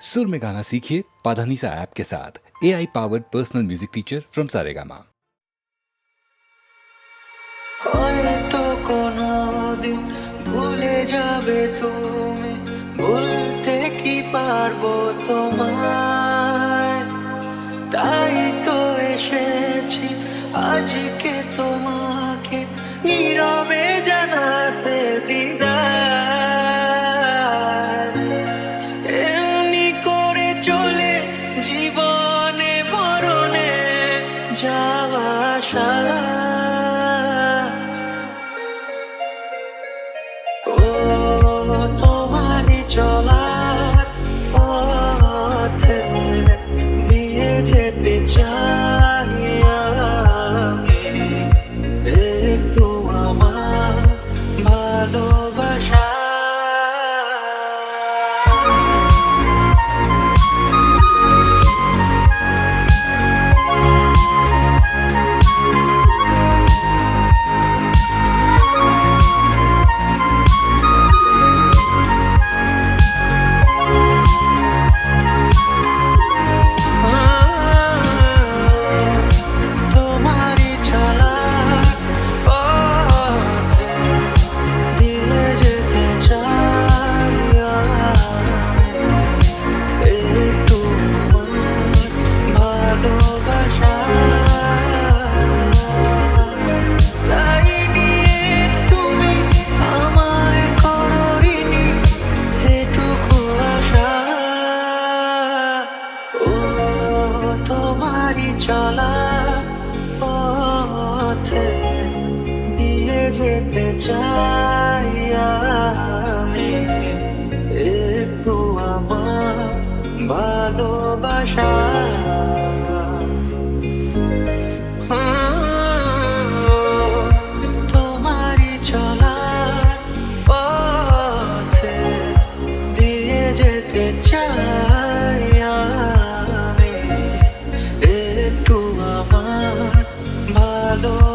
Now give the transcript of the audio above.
सुर में गाना सीखिए पाधानीसा ऐप के साथ A I powered personal music teacher from Saregama হয়তো কোনো দিন ভুলে যাবে তুমি বলতে কি পারবো তোমায় তাই তো এসেছি আজকে তোমাকে নীরবে জীবনে মরণে যাওয়া সারা। তোমারই চলার পথে দিয়ে যেতে চাই। তোমারই চলা পথে দিয়ে যেতে চাই একটু আমার ভালোবাসা। যেতে একটু আমার ভালো